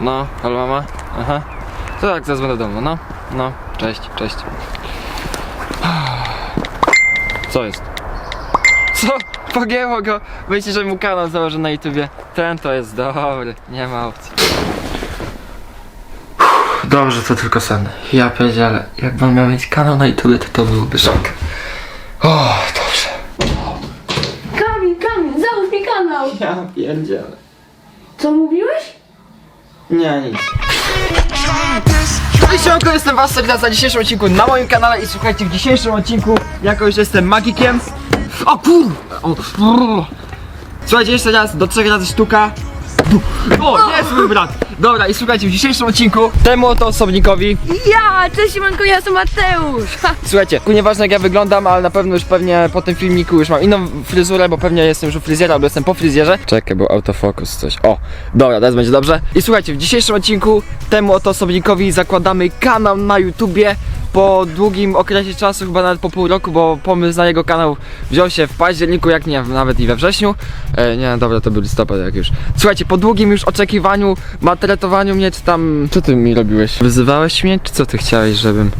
No, halo mama? Aha. To tak, zaraz będę w domu, no. No, cześć, cześć. Co jest? Co? Pogięło go! Myślicie, że mu kanał założę na YouTubie. Ten to jest dobry, nie ma opcji. Dobrze, to tylko sen. Ja pierdzielę, jakbym miał mieć kanał na YouTubie, to to byłby szok. O, dobrze. Kamil, Kamil, załóż mi kanał! Ja pierdzielę. Co mówiłeś? Nie, nic. Siemanko, jestem was serdecznie na dzisiejszym odcinku na moim kanale i słuchajcie, w dzisiejszym odcinku jako już jestem magikiem. O kur... O. Słuchajcie, jeszcze raz, do trzech razy sztuka. O, jest mój brat. Dobra, i słuchajcie, w dzisiejszym odcinku temu oto osobnikowi Ja, cześć Manko, ja jestem Mateusz! Ha, Słuchajcie, ku nieważne jak ja wyglądam, ale na pewno już pewnie po tym filmiku już mam inną fryzurę, bo pewnie jestem już u fryzjera, albo jestem po fryzjerze. Czekaj, bo autofokus coś. O, dobra, teraz będzie dobrze. I słuchajcie, w dzisiejszym odcinku temu oto osobnikowi zakładamy kanał na YouTubie po długim okresie czasu, chyba nawet po pół roku, bo pomysł na jego kanał wziął się w październiku, jak nie, nawet i we wrześniu. E, nie, dobra, to był listopad jak już. Słuchajcie, po długim już oczekiwaniu, matretowaniu mnie, czy tam... Co ty mi robiłeś? Wyzywałeś mnie, czy co ty chciałeś, żebym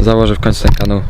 założył w końcu ten kanał?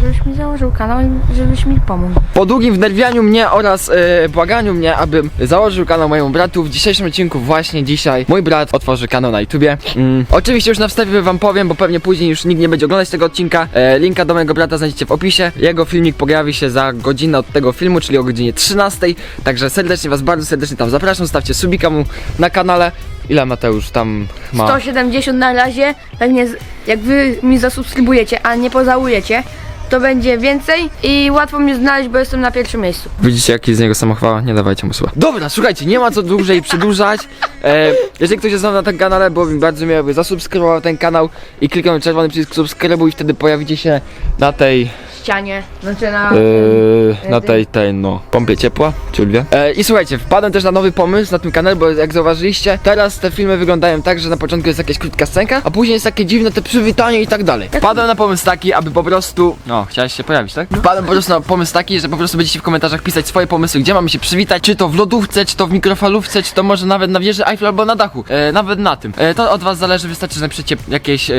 Żebyś mi założył kanał i żebyś mi pomógł. Po długim wnerwianiu mnie oraz e, błaganiu mnie, abym założył kanał mojemu bratu, w dzisiejszym odcinku właśnie dzisiaj mój brat otworzy kanał na YouTubie. Mm. Oczywiście już na wstępie wam powiem, bo pewnie później już nikt nie będzie oglądać tego odcinka. E, linka do mojego brata znajdziecie w opisie. Jego filmik pojawi się za godzinę od tego filmu, czyli o godzinie 13. Także serdecznie was bardzo serdecznie tam zapraszam. Stawcie subika mu na kanale. Ile Mateusz tam ma? 170 na razie, pewnie z, jak wy mi zasubskrybujecie, a nie pozałujecie, to będzie więcej i łatwo mnie znaleźć, bo jestem na pierwszym miejscu. Widzicie jaki z niego samochwała? Nie dawajcie mu słowa. Dobra, słuchajcie, nie ma co dłużej przedłużać. E, jeżeli ktoś jest nowy na tym kanale, byłoby mi bardzo miło, by zasubskrybował ten kanał i kliknął czerwony przycisk subskrybuj i wtedy pojawicie się na tej, Ścianie, znaczy na... e, na tej, tej, no, pompie ciepła, czy lwie. E, I słuchajcie, wpadłem też na nowy pomysł na tym kanale, bo jak zauważyliście, teraz te filmy wyglądają tak, że na początku jest jakaś krótka scenka, a później jest takie dziwne te przywitanie i tak dalej. Wpadłem na pomysł taki, aby po prostu, no, chciałeś się pojawić, tak? Wpadłem po prostu na pomysł taki, że po prostu będziecie w komentarzach pisać swoje pomysły, gdzie mamy się przywitać, czy to w lodówce, czy to w mikrofalówce, czy to może nawet na wieży Eiffel albo na dachu, e, nawet na tym. E, to od was zależy, wystarczy, że napiszecie jakieś, e,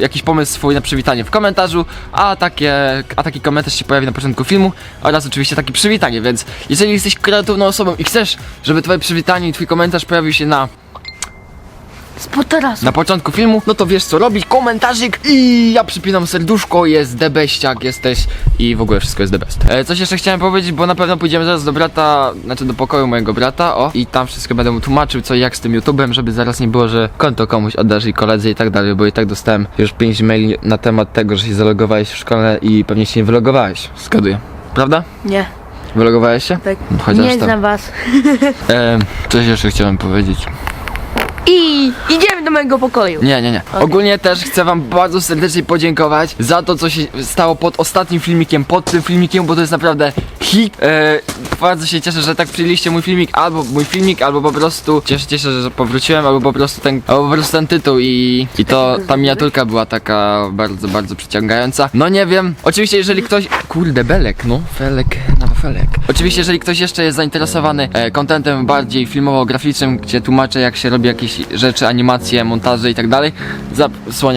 jakiś pomysł swój na przywitanie w komentarzu, a takie, a taki komentarz się pojawi na początku filmu oraz oczywiście takie przywitanie, więc jeżeli jesteś kreatywną osobą i chcesz, żeby twoje przywitanie i twój komentarz pojawił się na Spod tarasu. na początku filmu, no to wiesz co robić, komentarzyk i ja przypinam serduszko, jest debeściak, jesteś i w ogóle wszystko jest the best. E, coś jeszcze chciałem powiedzieć, bo na pewno pójdziemy zaraz do brata, znaczy do pokoju mojego brata, o, i tam wszystko będę mu tłumaczył co i jak z tym YouTubem, żeby zaraz nie było, że konto komuś oddasz i koledze i tak dalej, bo i tak dostałem już 5 maili na temat tego, że się zalogowałeś w szkole i pewnie się nie wylogowałeś, zgaduję. Prawda? Nie, Wylogowałeś się? tak. No, chociaż nie tam. znam was. E, coś jeszcze chciałem powiedzieć. I idziemy do mojego pokoju. Nie, nie, nie. Ogólnie też chcę wam bardzo serdecznie podziękować za to, co się stało pod ostatnim filmikiem, pod tym filmikiem, bo to jest naprawdę hit. E, bardzo się cieszę, że tak przyjęliście mój filmik, albo mój filmik, albo po prostu cieszycie się, że powróciłem, albo po prostu ten, albo po prostu ten tytuł i, i to ta miniaturka była taka bardzo, bardzo przyciągająca. No nie wiem. Oczywiście jeżeli ktoś... Kurde, belek, no. Felek, na felek. Oczywiście jeżeli ktoś jeszcze jest zainteresowany e, kontentem bardziej filmowo-graficznym, gdzie tłumaczę jak się robi jakieś rzeczy, animacje, montaże i tak dalej,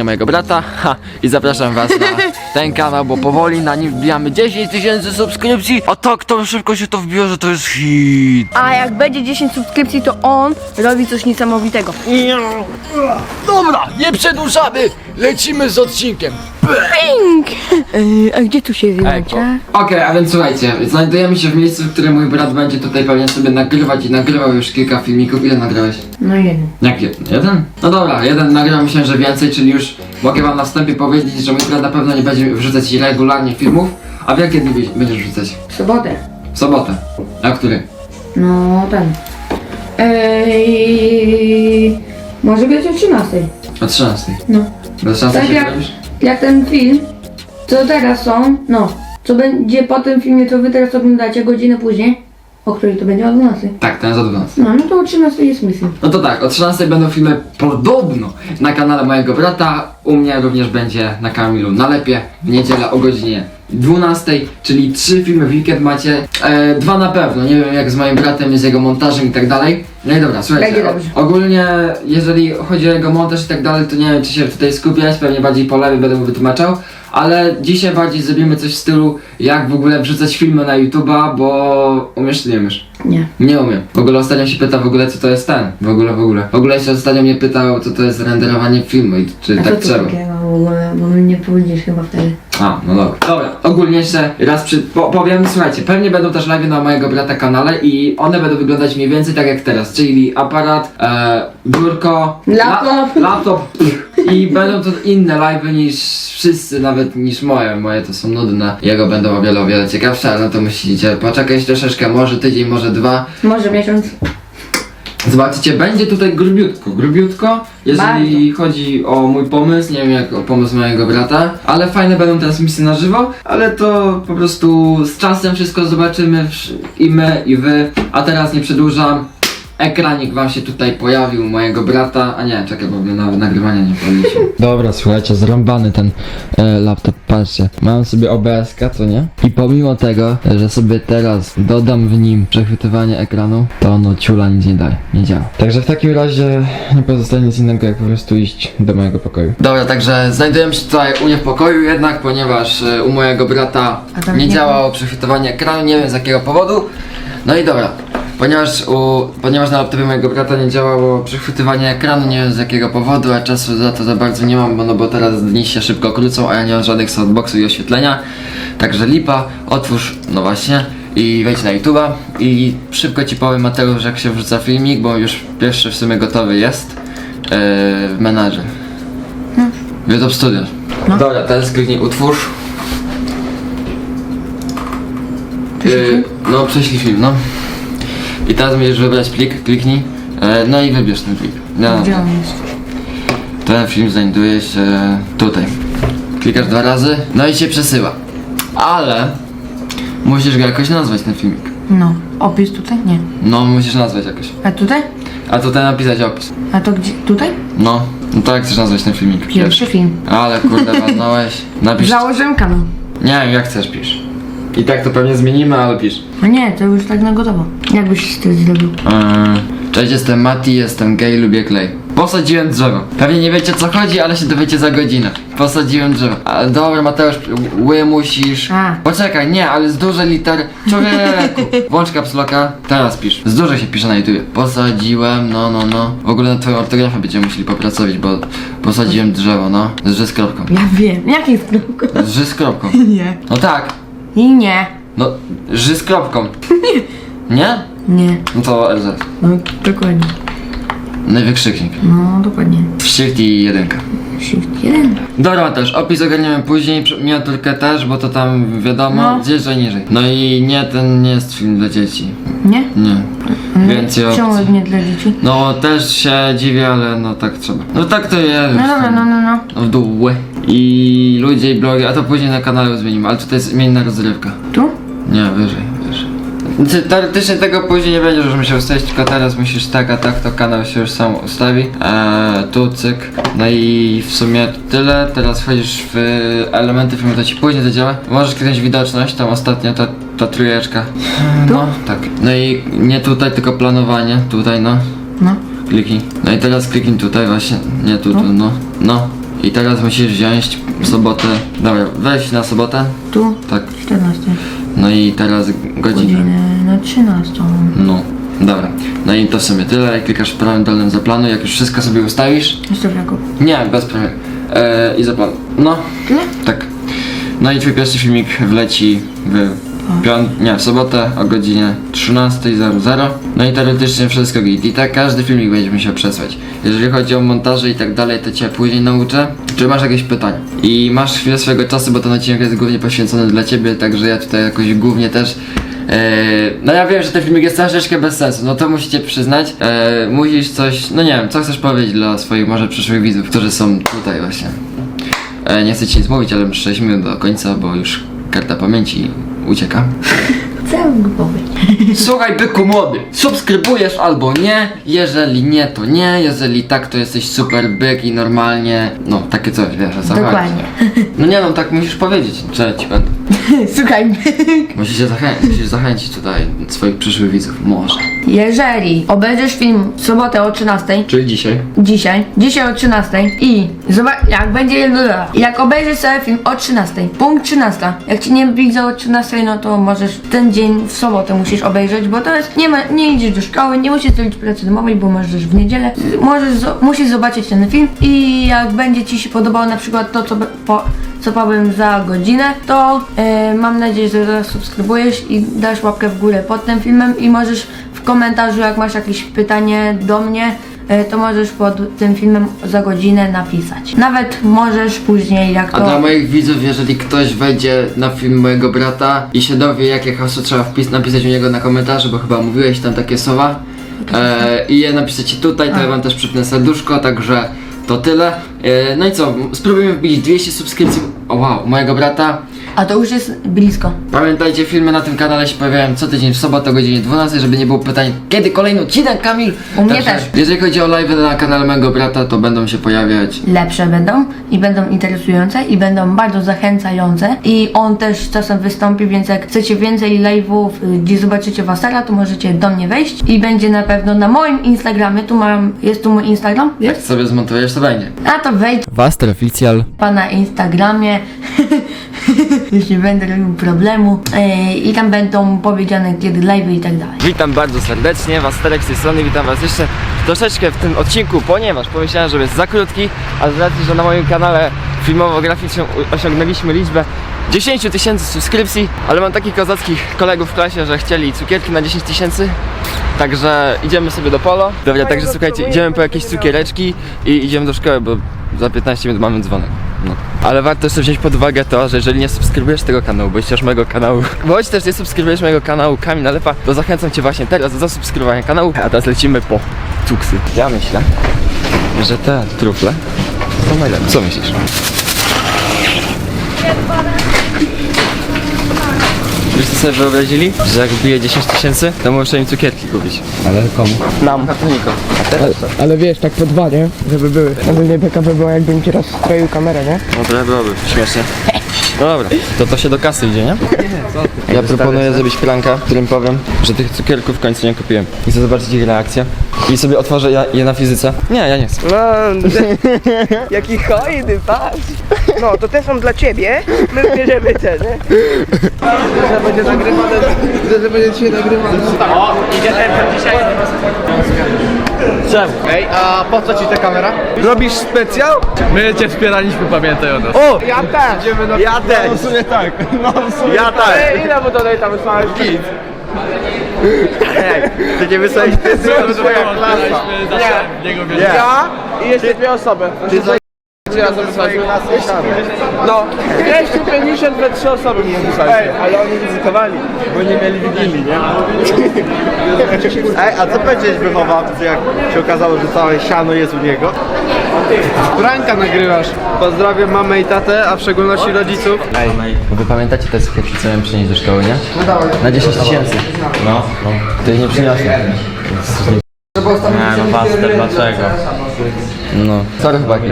mojego brata ha, i zapraszam was na ten kanał, bo powoli na nim wbijamy 10 tysięcy subskrypcji, a tak to szybko się to wbiło, że to jest hit. A jak będzie 10 subskrypcji, to on robi coś niesamowitego. Dobra, nie przedłużamy, lecimy z odcinkiem. Ping! Yy, a gdzie tu się wyłącza? Okej, a więc słuchajcie, znajdujemy się w miejscu, w którym mój brat będzie tutaj pewnie sobie nagrywać i nagrywał już kilka filmików. Ile nagrałeś? No jeden. Jak jeden? Jeden? No dobra, jeden nagrał myślę, że więcej, czyli już mogę wam na wstępie powiedzieć, że mój brat na pewno nie będzie wrzucać regularnie filmów. A w jakie dni będziesz wrzucać? W sobotę. W sobotę. A który? No ten. Ej, może być o 13. O 13. No. Do 13 Tak się jak-? Jak ten film, co teraz są, no, co będzie po tym filmie, co wy teraz oglądacie godzinę później, o której to będzie o 12. Tak, ten jest o 12. No, no to o 13 jest misja. No to tak, o 13 będą filmy podobno na kanale mojego brata. U mnie również będzie na Kamilu na lepie w niedzielę o godzinie 12, czyli trzy filmy w weekend macie. E, dwa na pewno, nie wiem jak z moim bratem, z jego montażem i tak dalej. No i dobra, słuchajcie, dobrze. o, ogólnie jeżeli chodzi o jego montaż i tak dalej, to nie wiem czy się tutaj skupiać, pewnie bardziej po lewej będę mu wytłumaczał, ale dzisiaj bardziej zrobimy coś w stylu jak w ogóle wrzucać filmy na YouTube'a, bo umiesz czy nie umiesz? Nie. Nie umiem. W ogóle ostatnio się pyta w ogóle co to jest ten. W ogóle, w ogóle. W ogóle się ostatnio mnie pytał co to jest renderowanie filmu i czy A tak co tu trzeba. takiego w ogóle, bo mi nie powiedziesz chyba wtedy. A, no dobra. Dobra, ogólnie jeszcze raz przy, po, powiem, słuchajcie, pewnie będą też live na mojego brata kanale i one będą wyglądać mniej więcej tak jak teraz, czyli aparat, e, biurko, Laptop. La, laptop i będą to inne live niż wszyscy, nawet niż moje. Moje to są nudne, jego będą o wiele, o wiele ciekawsze, ale to musicie poczekać troszeczkę, może tydzień, może dwa. Może miesiąc. Zobaczycie, będzie tutaj grubiutko, grubiutko, jeżeli chodzi o mój pomysł, nie wiem jak o pomysł mojego brata, ale fajne będą transmisje na żywo, ale to po prostu z czasem wszystko zobaczymy wsz- i my i wy, a teraz nie przedłużam. Ekranik wam się tutaj pojawił mojego brata, a nie, czekaj, bo mnie na nagrywania nie policzył. Dobra, słuchajcie, zrąbany ten e, laptop, patrzcie. Mam sobie OBS, co nie? I pomimo tego, że sobie teraz dodam w nim przechwytywanie ekranu, to ono ciula nic nie daje, nie działa. Także w takim razie nie pozostaje nic innego, jak po prostu iść do mojego pokoju. Dobra, także znajdujemy się tutaj u mnie w pokoju jednak, ponieważ e, u mojego brata A tam nie nie- działało przechwytywanie ekranu, nie wiem z jakiego powodu. No i dobra. Ponieważ, u, ponieważ na laptopie mojego brata nie działało przechwytywanie ekranu, nie wiem z jakiego powodu, a czasu za to za bardzo nie mam, bo no bo teraz dni się szybko krócą, a ja nie mam żadnych softboxów i oświetlenia. Także lipa, otwórz, no właśnie, i wejdź na YouTube'a i szybko ci powiem Mateusz jak się wrzuca filmik, bo już pierwszy w sumie gotowy jest yy, w menadżer. W YouTube Studio. No. Dobra, teraz kliknij utwórz. Yy, no, prześlij film, no. I teraz musisz wybrać plik, kliknij. E, no i wybierz ten plik. No, Gdzie on jest? ten film znajduje się tutaj. Klikasz dwa razy, no i się przesyła. Ale musisz go jakoś nazwać ten filmik. No. Opis tutaj? Nie. No, musisz nazwać jakoś. A tutaj? A tutaj napisać opis. A to gdzie? Tutaj? No, no to jak chcesz nazwać ten filmik? Pierwszy film. Ale kurde, walnąłeś. Napisz. Założyłem kanał. Nie wiem, jak chcesz, pisz. I tak to pewnie zmienimy, ale pisz. No nie, to już tak na gotowo. Jak byś to zrobił? Eee, Cześć, jestem Mati, jestem gay, lubię klej. Posadziłem drzewo. Pewnie nie wiecie co chodzi, ale się dowiecie za godzinę. Posadziłem drzewo. Ale dobra, Mateusz, ły musisz. A. Poczekaj, nie, ale z dużej litery. Człowieku. Włącz kapsloka. Teraz pisz. Z dużej się pisze na YouTubie. Posadziłem, no, no, no. W ogóle na twoją ortografię będziemy musieli popracować, bo posadziłem drzewo, no. Z ży z kropką. Ja wiem. Jaki jest kropką? Z ży z kropką. Nie. No tak. I nie. No, ży z kropką. Nie? Nie. No to RZ. No dokładnie. No i wykrzyknik. No dokładnie. Shift i jedynka. Shift 1. Dobra też, opis ogarniemy później, przy- miniaturkę też, bo to tam wiadomo, No. zjeżdżaj niżej. No i nie, ten nie jest film dla dzieci. Nie? Nie. Więcej opcji. Czemu nie dla dzieci? No też się dziwię, ale no tak trzeba. No tak to jest. No dobra, no no no. No w dół. I ludzie i blogi, a to później na kanale zmienimy, ale tutaj jest imienna rozrywka. Tu? Nie, wyżej. Znaczy, Teoretycznie tego później nie będziesz już musiał ustawić, tylko teraz musisz tak, a tak, to kanał się już sam ustawi. Eee, tu cyk. No i w sumie tyle. Teraz wchodzisz w elementy filmu, to ci później zadziała. Możesz kliknąć widoczność, tam ostatnio ta, ta trójeczka. Tu? No, tak. No i nie tutaj, tylko planowanie. Tutaj, no. No. Kliknij. No i teraz kliknij tutaj właśnie. Nie tu, tu, no. No. I teraz musisz wziąć sobotę. Dobra, weź na sobotę. Tu? Tak. 14. No i teraz godzinę. Godzinę na 13. No, dobra. No i to w sumie tyle. Jak klikasz w prawym dolnym zaplanu, jak już wszystko sobie ustawisz. To Jakub. Nie, bez premiery. Eee, I zaplan. No, Tyle? tak. No i twój pierwszy filmik wleci w nie, w sobotę o godzinie 13.00. No i teoretycznie wszystko git. I tak każdy filmik będzie musiał przesłać. Jeżeli chodzi o montaże i tak dalej, to cię później nauczę. Czy masz jakieś pytania? I masz chwilę swojego czasu, bo ten odcinek jest głównie poświęcony dla ciebie, także ja tutaj jakoś głównie też Eee, no ja wiem, że ten filmik jest troszeczkę bez sensu, no to musicie przyznać. Eee, musisz coś, no nie wiem, co chcesz powiedzieć dla swoich może przyszłych widzów, którzy są tutaj właśnie. Eee, nie chcę ci nic mówić, ale 6 minut do końca, bo już karta pamięci ucieka. Cały głowy. Słuchaj byku młody, subskrybujesz albo nie, jeżeli nie to nie, jeżeli tak to jesteś super byk i normalnie, no takie coś wiesz o co chodzi. Dokładnie. No nie no, tak musisz powiedzieć, że ci będę. Słuchaj, Musisz, zachę- musisz zachęcić tutaj swoich przyszłych widzów. Może. jeżeli obejrzysz film w sobotę o 13, Czyli dzisiaj. dzisiaj, dzisiaj o 13 i zobacz, jak będzie, jak obejrzysz sobie film o 13, punkt 13, jak ci nie widzę o 13, no to możesz ten dzień w sobotę musisz obejrzeć, bo to jest, nie ma, nie idziesz do szkoły, nie musisz zrobić pracy domowej, bo możesz w niedzielę, możesz, zo- musisz zobaczyć ten film i jak będzie ci się podobało na przykład to, co, be- po, co powiem za godzinę, to e, mam nadzieję, że zasubskrybujesz i dasz łapkę w górę pod tym filmem i możesz w komentarzu, jak masz jakieś pytanie do mnie, e, to możesz pod tym filmem za godzinę napisać. Nawet możesz później, jak A to... dla moich widzów, jeżeli ktoś wejdzie na film mojego brata i się dowie, jakie hasło trzeba wpis- napisać u niego na komentarzu, bo chyba mówiłeś tam takie słowa, e, i je napiszecie tutaj, to ja wam też przypnę serduszko, także to tyle. E, no i co, spróbujemy wbić 200 subskrypcji, o wow, mojego brata. A to już jest blisko. Pamiętajcie, filmy na tym kanale się pojawiają co tydzień w sobotę o godzinie 12, żeby nie było pytań, kiedy kolejny odcinek, Kamil? U mnie Także, też. Jeżeli chodzi o live na kanale mojego brata, to będą się pojawiać lepsze będą i będą interesujące i będą bardzo zachęcające i on też czasem wystąpi, więc jak chcecie więcej live'ów, y, gdzie zobaczycie Wasera, to możecie do mnie wejść i będzie na pewno na moim Instagramie, tu mam, jest tu mój Instagram, Jak jest? sobie zmontujesz, to będzie. A to wejdź Waster Oficjal. na Instagramie, już nie będę robił problemu y, i tam będą powiedziane kiedy live'y i tak dalej. Witam bardzo serdecznie, Wasterek z tej strony, witam was jeszcze troszeczkę w tym odcinku, ponieważ pomyślałem, że jest za krótki, a z racji, że na moim kanale filmowo-graficznym osiągnęliśmy liczbę 10 tysięcy subskrypcji, ale mam takich kozackich kolegów w klasie, że chcieli cukierki na 10 tysięcy, także idziemy sobie do polo. Dobra, także słuchajcie, idziemy po jakieś cukiereczki i idziemy do szkoły, bo za 15 minut mamy dzwonek. No. Ale warto jeszcze wziąć pod uwagę to, że jeżeli nie subskrybujesz tego kanału, bądź też mojego kanału, bądź też nie subskrybujesz mojego kanału Kamil Nalepa, to zachęcam Cię właśnie teraz do zasubskrybowania kanału, a teraz lecimy po cuksy. Ja myślę, że te trufle są najlepsze. Co myślisz? Wiesz co sobie wyobrazili? Że jak wbije 10 tysięcy, to muszę im cukierki kupić. Ale komu? Nam. Katoniko. A teraz? Ale wiesz, tak po dwa, nie? Żeby były. Ogólnie by była, jakbym ci raz stroił kamerę, nie? No trochę byłoby śmiesznie. No dobra, to to się do kasy idzie, nie? Ja proponuję zrobić pranka, w którym powiem, że tych cukierków w końcu nie kupiłem. I chcę zobaczyć ich reakcję. I sobie otworzę ja, je na fizyce. Nie, ja nie chcę. No, jaki hojny, patrz! No, to te są dla ciebie, my bierzemy te, nie? Że będzie nagrywane, że będzie dzisiaj nagrywane. Czemu? Ej, a po co ci ta kamera? Robisz specjał? My cię wspieraliśmy, pamiętaj o nas. O! Ja też! Ja też! w sumie tak. No w sumie Ja też! Ej, ile mu tutaj tam wysłałeś git? Ej, ty nie wysłałeś to twoja klasa. Nie. Ja i jeszcze dwie osoby. Czy razem wysłaliśmy? No, 250 we trzy osoby mu wysłaliśmy. Ej, ale oni ryzykowali, bo nie mieli wigilii, nie? Ej, a co powiedzieć wychowawcy, jak się okazało, że całe siano jest u niego? Pranka nagrywasz. Pozdrawiam mamę i tatę, a w szczególności rodziców. Ej, wy pamiętacie te cukierki, co miałem przynieść do szkoły, nie? Na 10 tysięcy. No, no. Ty ich nie przyniosłem. Nie, no Buster, dlaczego? No. Sorry chłopaki.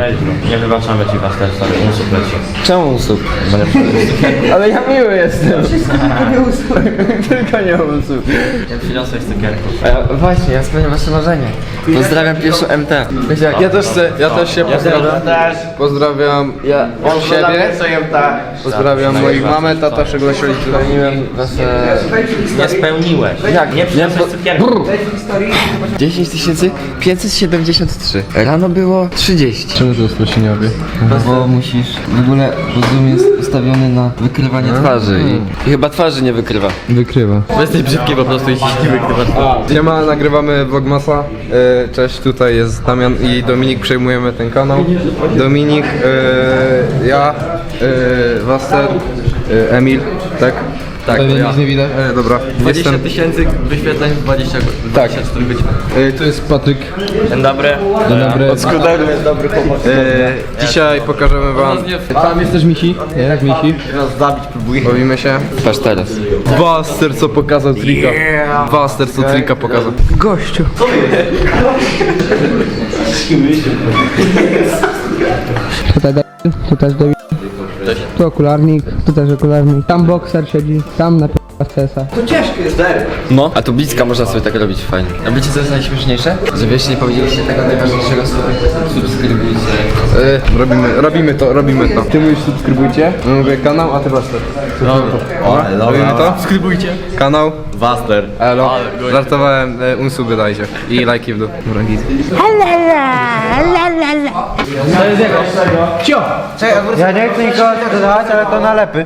Nie wybaczamy ci Buster, sorry, usób leci. Czemu usób? Bo nie przyniosłeś Ale ja miły jestem. Tylko nie usób. Nie przyniosłeś cukierków. E, właśnie, ja spełniam wasze marzenie. Pozdrawiam pierwszą MT. Wiecie jak Ja też chcę, ja też się pozdrawiam. też. Pozdrawiam ja siebie. tak. Pozdrawiam moich mamę, tata, w szczególności rodziców. spełniłem wasze... Nie spełniłeś. Jak? Nie przyniosłeś cukierków. 10 573. Rano było 30. Czemu to sprosiniowie? Bo musisz. W ogóle Zoom jest ustawiony na wykrywanie twarzy i, i chyba twarzy nie wykrywa. Wykrywa. Bo jesteś brzydki po prostu i ci nie wykrywa. Siema, nagrywamy Vlogmasa. E, Cześć, tutaj jest Damian i Dominik, przejmujemy ten kanał. Dominik, e, ja, e, Waster, e, Emil, tak? Tak, to ja. nie widać? E, dobra. 20 Jestem, tysięcy wyświetleń w 20 Tak. 24 godziny. e, tu jest Patryk. Dzień dobry. Dzień dobry. Od Skuderu jest dobry e, Dzisiaj pokażemy wam... Tam jest też Michi. Nie, Michi. Teraz zabić próbuję. Bawimy się. Patrz teraz. Buster co pokazał trika. Buster co trika pokazał. Gościu. Tutaj, tutaj, tutaj. Tu okularnik, tu też okularnik, tam bokser siedzi, tam na CS-a. No. A tu bliska można sobie tak robić fajnie. A wiecie co jest najśmieszniejsze? Że wiesz, nie powiedzieliście tego najważniejszego słowa. Subskrybujcie. E, robimy, robimy to, robimy to. Ty mówisz subskrybujcie, ja mówię kanał, a ty Waster. O, robimy to? Subskrybujcie. Kanał, Waster. elo. Żartowałem, e, unsuby dajcie. I lajki w dół. Dobra, git. Ja nie chcę nikogo dodawać, ale to nalepy.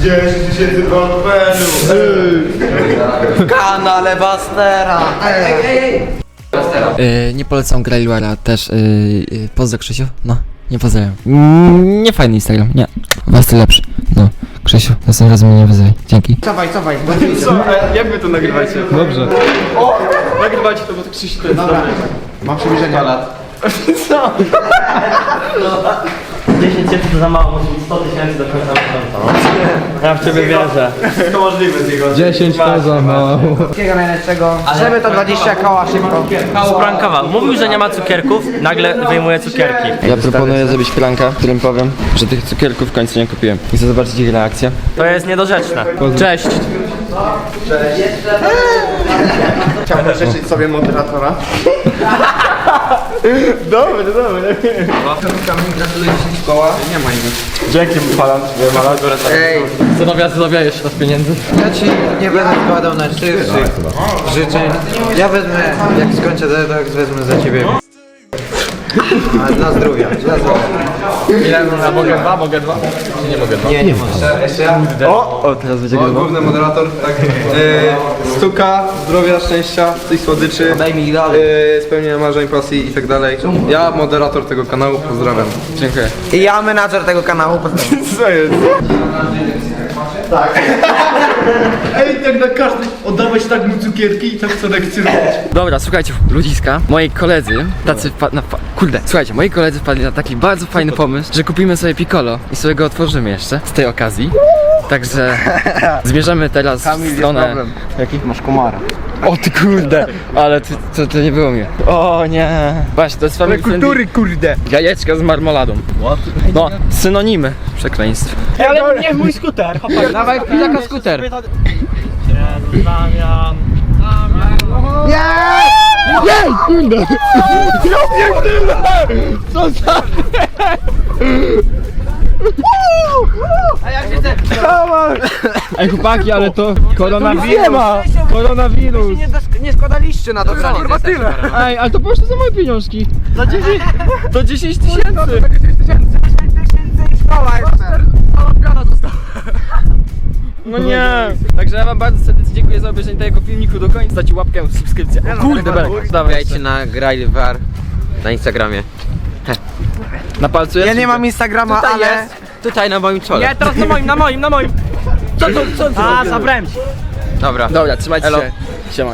tysięcy! Kanale Bastera! Yy, nie polecam Grailwara też. Yy, yy, pozdro Krzysiu? No, nie pozdrawiam. Mm, nie fajny Instagram, nie. Was ty lepszy. No, Krzysiu, następnym razem mnie nie wyzywaj. Dzięki. Cofaj, cofaj. Jak wy to nagrywacie? Dobrze. Nagrywacie to, bo to Krzyś to jest Dobra. Mam przybliżenie. 10 tysięcy to za mało, musi być 100 tysięcy do końca miesiąca. No. Ja w ciebie wierzę. 10 to za mało. Wszystkiego najlepszego. Żeby to 20 koła szybko. Sprankował. Mówił, że nie ma cukierków, nagle wyjmuje cukierki. Ja proponuję zrobić pranka, w którym powiem, że tych cukierków w końcu nie kupiłem. I chcę zobaczyć ich reakcję. To jest niedorzeczne. Cześć. Chciałbym życzyć sobie moderatora. dobry, dobry. Dzięki Malan, Malan. Ej, Zanowia, zanowia jeszcze raz pieniędzy. ja ci nie będę wkładał na szybszych życzeń. Ja wezmę, jak skończę tak wezmę za ciebie. A dla zdrowia, dla zdrowia. A mogę dwa, mogę dwa? Nie mogę dwa. Nie, nie możesz. Jeszcze ja. O, o teraz będzie O, główny moderator, tak. E, stuka, zdrowia, szczęścia, tych słodyczy. Daj mi dalej. E, spełnienia marzeń, pasji i tak dalej. Ja, moderator tego kanału, pozdrawiam. Dziękuję. I ja menadżer tego kanału. pozdrawiam. Co jest? Ej, tak na każdy oddawać tak mu cukierki i tak co lekcjonować. Dobra, słuchajcie, ludziska, moi koledzy, tacy wpa- na, kurde, słuchajcie, moi koledzy wpadli na taki bardzo fajny pomysł, że kupimy sobie piccolo i sobie go otworzymy jeszcze z tej okazji. Także zmierzamy teraz w stronę... Jaki? Masz komara. O ty kurde, ale ty, to, to nie było mnie. O nie. Właśnie, to jest family friendly kurde. jajeczka z marmoladą. No, synonimy przekleństw. Ale nie mój skuter, chłopak. Dawaj, pilaka skuter. Ej chłopaki, ale to koronawirus. Nie ma! Koronawirus. Nie, nie składaliście na to granie. Kurwa tyle. Ej, ale to poszło za moje pieniążki. To 10 tysięcy! No nie! Także ja wam bardzo serdecznie dziękuję za obejrzenie tego filmiku do końca. Dajcie łapkę, subskrypcję. O kurde, belek. Dawaj, Wbijajcie na Grailwar na Instagramie. Na palcu jest? Ja nie mam Instagrama, Tutaj ale... jest. Tutaj na moim czole. Nie, teraz na moim, na moim, na moim. Co co to? A, zabrałem ci. Dobra. Dobra, trzymajcie Elo. się. Siema.